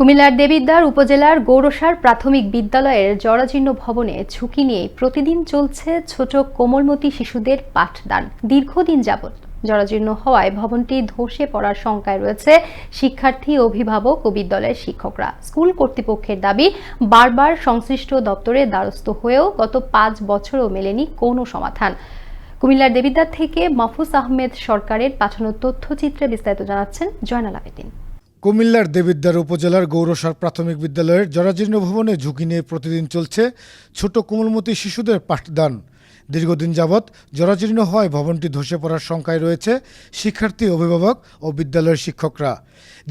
কুমিল্লার দেবিদ্বার উপজেলার গৌরসার প্রাথমিক বিদ্যালয়ের জরাজীর্ণ ভবনে ঝুঁকি নিয়ে প্রতিদিন চলছে ছোট কোমলমতি শিশুদের পাঠদান। দীর্ঘদিন যাবৎ জরাজীর্ণ হওয়ায় ভবনটি ধসে পড়ার শঙ্কায় রয়েছে শিক্ষার্থী, অভিভাবক ও বিদ্যালয়ের শিক্ষকরা। স্কুল কর্তৃপক্ষের দাবি, বারবার সংশ্লিষ্ট দপ্তরে দ্বারস্থ হয়েও গত পাঁচ বছরও মেলেনি কোনো সমাধান। কুমিল্লার দেবিদ্বার থেকে মাহফুজ আহমেদ সরকারের পাঠানো তথ্যচিত্রে বিস্তারিত জানাচ্ছেন জয়নাল আবেদিন। কুমিল্লার দেবিদ্বার উপজেলার গৌরসার প্রাথমিক বিদ্যালয়ের জরাজীর্ণ ভবনে ঝুঁকি নিয়ে প্রতিদিন চলছে ছোট কোমলমতি শিশুদের পাঠদান। দীর্ঘদিন যাবৎ জরাজীর্ণ হওয়ায় ভবনটি ধসে পড়ার শঙ্কায় রয়েছে শিক্ষার্থী, অভিভাবক ও বিদ্যালয়ের শিক্ষকরা।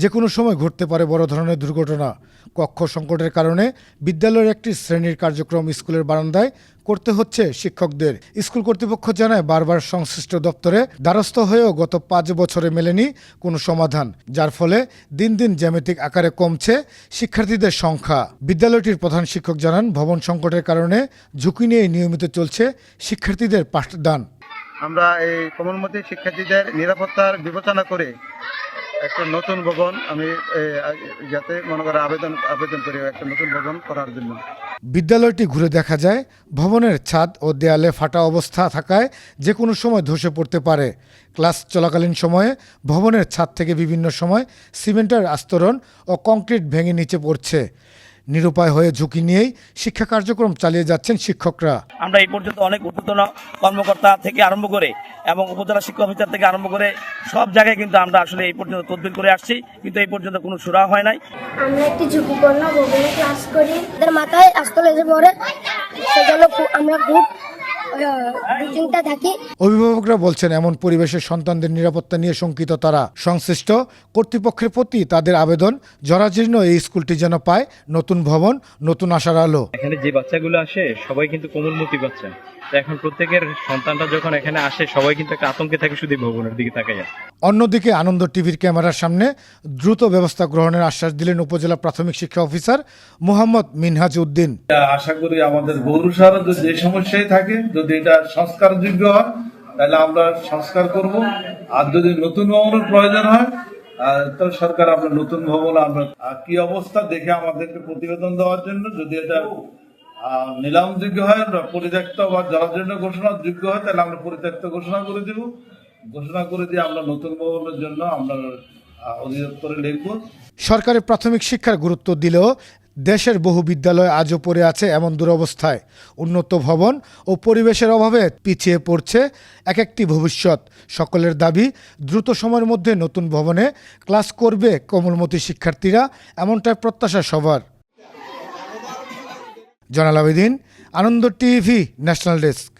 যে কোনো সময় ঘটতে পারে বড় ধরনের দুর্ঘটনা। কক্ষ সংকটের কারণে বিদ্যালয়ের একটি শ্রেণির কার্যক্রম স্কুলের বারান্দায় করতে হচ্ছে শিক্ষকদের। স্কুল কর্তৃপক্ষ জানায়, বারবার সংশ্লিষ্ট দপ্তরে দ্বারস্থ হয়েও গত পাঁচ বছরে মেলেনি কোনো সমাধান, যার ফলে দিন দিন জ্যামিতিক আকারে কমছে শিক্ষার্থীদের সংখ্যা। বিদ্যালয়টির প্রধান শিক্ষক জানান, ভবন সংকটের কারণে ঝুঁকি নিয়ে নিয়মিত চলছে শিক্ষার্থীদের পাঠদান। আমরা এই কোমলমতি শিক্ষার্থীদের নিরাপত্তার বিবেচনা করে একটা নতুন ভবন আমি যাতে মনে করো আবেদন আবেদন করি একটা নতুন ভবন করার জন্য। বিদ্যালয়টি ঘুরে দেখা যায় ভবনের ছাদ ও দেয়ালে ফাটা অবস্থা থাকায় যে কোনো সময় ধসে পড়তে পারে। ক্লাস চলাকালীন সময়ে ভবনের ছাদ থেকে বিভিন্ন সময় সিমেন্টের আস্তরণ ও কংক্রিট ভেঙে নিচে পড়ছে। নিরুপায় হয়ে ঝুঁকি নিয়েই শিক্ষা কার্যক্রম চালিয়ে যাচ্ছেন শিক্ষকরা। আমরা এই পর্যন্ত অনেক ঊর্ধ্বতন কর্মকর্তা থেকে আরম্ভ করে এবং উপজেলা শিক্ষা অফিসার থেকে আরম্ভ করে সব জায়গায় কিন্তু আমরা আসলে এই পর্যন্ত তদবির করে আসছি কিন্তু এই পর্যন্ত কোনো সুরা হয় নাই। আমরা একটি ঝুঁকিপূর্ণ ভবনে ক্লাস করি। তাদের মাথায় আস্তল যে পড়ে সেজন্য আমরা খুব চিন্তা থাকি। অভিভাবকরা বলছেন এমন পরিবেশে সন্তানদের নিরাপত্তা নিয়ে শঙ্কিত তারা। সংশ্লিষ্ট কর্তৃপক্ষের প্রতি তাদের আবেদন জরাজীর্ণ এই স্কুলটি যেন পায় নতুন ভবন নতুন আশার আলো। এখানে যে বাচ্চাগুলো আসে সবাই কিন্তু কোমলমতি বাচ্চা। এখন প্রত্যেকের সন্তানটা যখন এখানে আসে সবাই কিন্তু একটা আতঙ্কে থাকে শুধু ভবনের দিকে তাকাইয়া। অন্যদিকে আনন্দ টিভির ক্যামেরার সামনে দ্রুত ব্যবস্থা গ্রহণের আশ্বাস দিলেন উপজেলা প্রাথমিক শিক্ষা অফিসার মোহাম্মদ মিনহাজ উদ্দিন। আশা করি আমাদের গৌরসার যে সমস্যাই থাকে যদি এটা সংস্কারযোগ্য হয় তাহলে আমরা সংস্কার করব। আর যদি নতুন ভবনের প্রয়োজন হয় তো সরকার আমরা নতুন ভবন আমরা কি অবস্থা দেখে আমাদেরকে প্রতিবেদন দেওয়ার জন্য যদি এটা আহ, নিলামযোগ্য হয় পরিত্যক্ত বা জরাজীর্ণ ঘোষণা যোগ্য হয় তাহলে আমরা পরিত্যক্ত ঘোষণা করে দিব। ঘোষণা করে দিয়ে আমরা নতুন ভবনের জন্য আমরা অধিদপ্তরে লিখব। সরকারি প্রাথমিক শিক্ষার গুরুত্ব দিলেও দেশের বহু বিদ্যালয় আজও পড়ে আছে এমন দুরবস্থায়। উন্নত ভবন ও পরিবেশের অভাবে পিছিয়ে পড়ছে এক একটি ভবিষ্যৎ। সকলের দাবি দ্রুত সময়ের মধ্যে নতুন ভবনে ক্লাস করবে কোমলমতি শিক্ষার্থীরা এমনটাই প্রত্যাশা সবার। Zainal Abedin Ananda TV national desk.